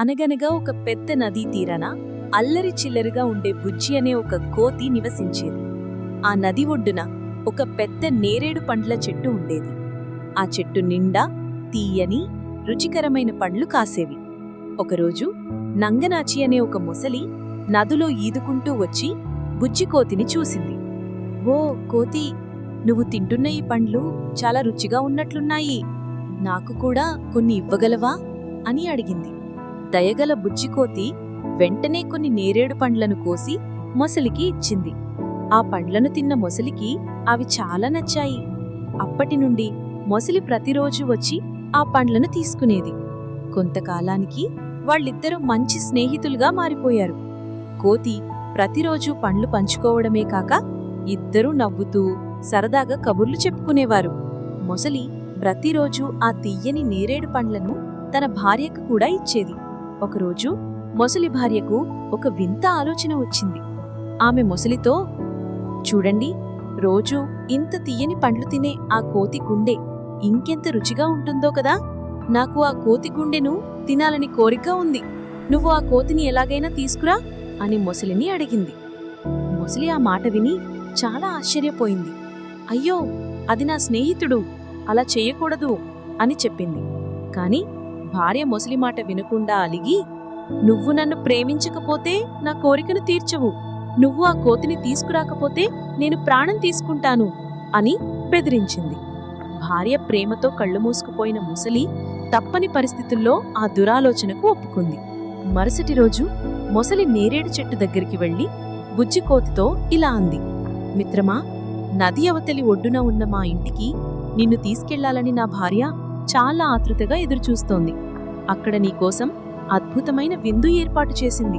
అనగనగా ఒక పెద్ద నదీ తీరాన అల్లరి చిల్లరిగా ఉండే బుజ్జి అనే ఒక కోతి నివసించేది. ఆ నది ఒడ్డున ఒక పెద్ద నేరేడు పండ్ల చెట్టు ఉండేది. ఆ చెట్టు నిండా తీయని రుచికరమైన పండ్లు కాసేవి. ఒకరోజు నంగనాచి అనే ఒక ముసలి నదిలో ఈదుకుంటూ వచ్చి బుజ్జి కోతిని చూసింది. ఓ కోతి నువ్వు తింటున్న ఈ పండ్లు చాలా రుచిగా ఉన్నట్లున్నాయి. నాకు కూడా కొన్ని ఇవ్వగలవా? అని అడిగింది. దయగల బుజ్జికోతి వెంటనే కొన్ని నేరేడు పండ్లను కోసి మొసలికి ఇచ్చింది. ఆ పండ్లను తిన్న మొసలికి అవి చాలా నచ్చాయి. అప్పటి నుండి మొసలి ప్రతిరోజు వచ్చి ఆ పండ్లను తీసుకునేది. కొంతకాలానికి వాళ్ళిద్దరూ మంచి స్నేహితులుగా మారిపోయారు. కోతి ప్రతిరోజు పండ్లు పంచుకోవడమే కాక ఇద్దరూ నవ్వుతూ సరదాగా కబుర్లు చెప్పుకునేవారు. మొసలి ప్రతిరోజు ఆ తియ్యని నేరేడు పండ్లను తన భార్యకు కూడా ఇచ్చేది. ఒకరోజు మొసలి భార్యకు ఒక వింత ఆలోచన వచ్చింది. ఆమె మొసలితో చూడండి రోజు ఇంత తీయని పండ్లు తినే ఆ కోతి గుండె ఇంకెంత రుచిగా ఉంటుందో కదా! నాకు ఆ కోతి గుండెను తినాలని కోరిక ఉంది. నువ్వు ఆ కోతిని ఎలాగైనా తీసుకురా అని మొసలిని అడిగింది. మొసలి ఆ మాట విని చాలా ఆశ్చర్యపోయింది. అయ్యో అది నా స్నేహితుడు అలా చేయకూడదు అని చెప్పింది. కానీ భార్య మొసలి మాట వినకుండా అలిగి నువ్వు నన్ను ప్రేమించకపోతే నా కోరికను తీర్చవు. నువ్వు ఆ కోతిని తీసుకురాకపోతే నేను ప్రాణం తీసుకుంటాను అని బెదిరించింది. భార్య ప్రేమతో కళ్ళు మూసుకుపోయిన ముసలి తప్పని పరిస్థితుల్లో ఆ దురాలోచనకు ఒప్పుకుంది. మరుసటి రోజు మొసలి నేరేడు చెట్టు దగ్గరికి వెళ్ళి బుజ్జికోతితో ఇలా అంది. మిత్రమా నది అవతలి ఒడ్డున ఉన్న మా ఇంటికి నిన్ను తీసుకెళ్ళాలని నా భార్య చాలా ఆతృతగా ఎదురుచూస్తోంది. అక్కడ నీకోసం అద్భుతమైన విందు ఏర్పాటు చేసింది.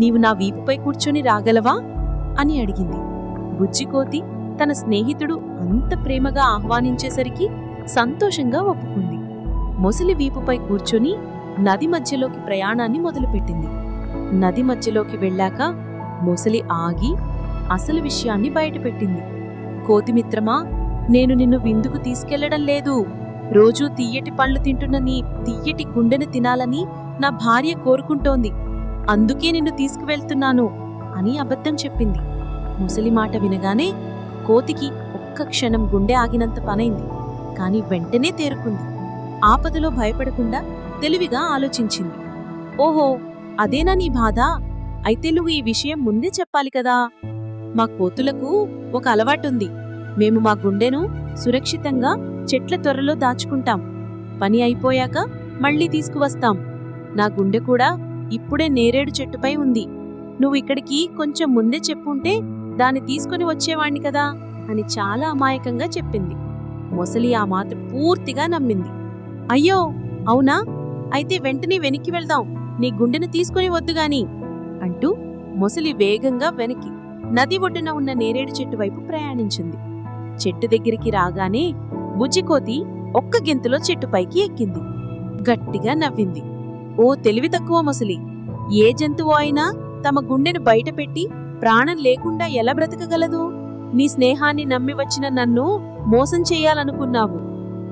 నీవు నా వీపుపై కూర్చొని రాగలవా? అని అడిగింది. బుజ్జికోతి తన స్నేహితుడు అంత ప్రేమగా ఆహ్వానించేసరికి సంతోషంగా ఒప్పుకుంది. మొసలి వీపుపై కూర్చొని నది మధ్యలోకి ప్రయాణాన్ని మొదలుపెట్టింది. నది మధ్యలోకి వెళ్ళాక మొసలి ఆగి అసలు విషయాన్ని బయటపెట్టింది. కోతిమిత్రమా నేను నిన్ను విందుకు తీసుకెళ్ళడం లేదు. రోజూ తీయటి పళ్ళు తింటున్న నీ తీయటి గుండెను తినాలని నా భార్య కోరుకుంటోంది. అందుకే నిన్ను తీసుకువెళ్తున్నాను అని అబద్ధం చెప్పింది. ముసలి మాట వినగానే కోతికి ఒక్క క్షణం గుండె ఆగినంత పనైంది. కాని వెంటనే తేరుకుంది. ఆపదలో భయపడకుండా తెలివిగా ఆలోచించింది. ఓహో అదేనా నీ బాధ? అయితే నువ్వు ఈ విషయం ముందే చెప్పాలి కదా? మా కోతులకు ఒక అలవాటుంది. మేము మా గుండెను సురక్షితంగా చెట్ల త్వరలో దాచుకుంటాం. పని అయిపోయాక మళ్ళీ తీసుకువస్తాం. నా గుండె కూడా ఇప్పుడే నేరేడు చెట్టుపై ఉంది. నువ్వు ఇక్కడికి కొంచెం ముందే చెప్పుంటే దాన్ని తీసుకుని వచ్చేవాణ్ణి కదా అని చాలా అమాయకంగా చెప్పింది. మొసలి ఆ మాట పూర్తిగా నమ్మింది. అయ్యో! అవునా? అయితే వెంటనే వెనక్కి వెళ్దాం. నీ గుండెను తీసుకుని వద్దుగాని అంటూ మొసలి వేగంగా వెనక్కి నది ఒడ్డున ఉన్న నేరేడు చెట్టు వైపు ప్రయాణించింది. చెట్టు దగ్గరికి రాగానే బుజ్జికోతి ఒక్క గెంతులో చెట్టుపైకి ఎక్కింది. గట్టిగా నవ్వింది. ఓ తెలివి తక్కువ మొసలి! ఏ జంతువు అయినా తమ గుండెను బయటపెట్టి ప్రాణం లేకుండా ఎలా బ్రతకగలదు? నీ స్నేహాన్ని నమ్మి వచ్చిన నన్ను మోసం చేయాలనుకున్నావు.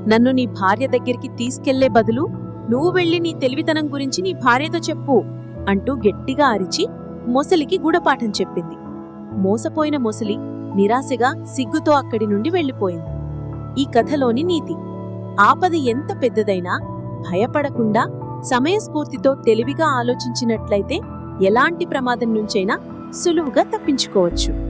నన్ను నీ భార్య దగ్గరికి తీసుకెళ్ళే బదులు నువ్వు వెళ్ళి నీ తెలివితనం గురించి నీ భార్యతో చెప్పు అంటూ గట్టిగా అరిచి మొసలికి గూడపాఠం చెప్పింది. మోసపోయిన మొసలి నిరాశగా సిగ్గుతో అక్కడి నుండి వెళ్ళిపోయింది ఈ కథలోని నీతి. ఆపద ఎంత పెద్దదైనా భయపడకుండా సమయస్ఫూర్తితో తెలివిగా ఆలోచించినట్లయితే ఎలాంటి ప్రమాదం నుంచైనా సులువుగా తప్పించుకోవచ్చు.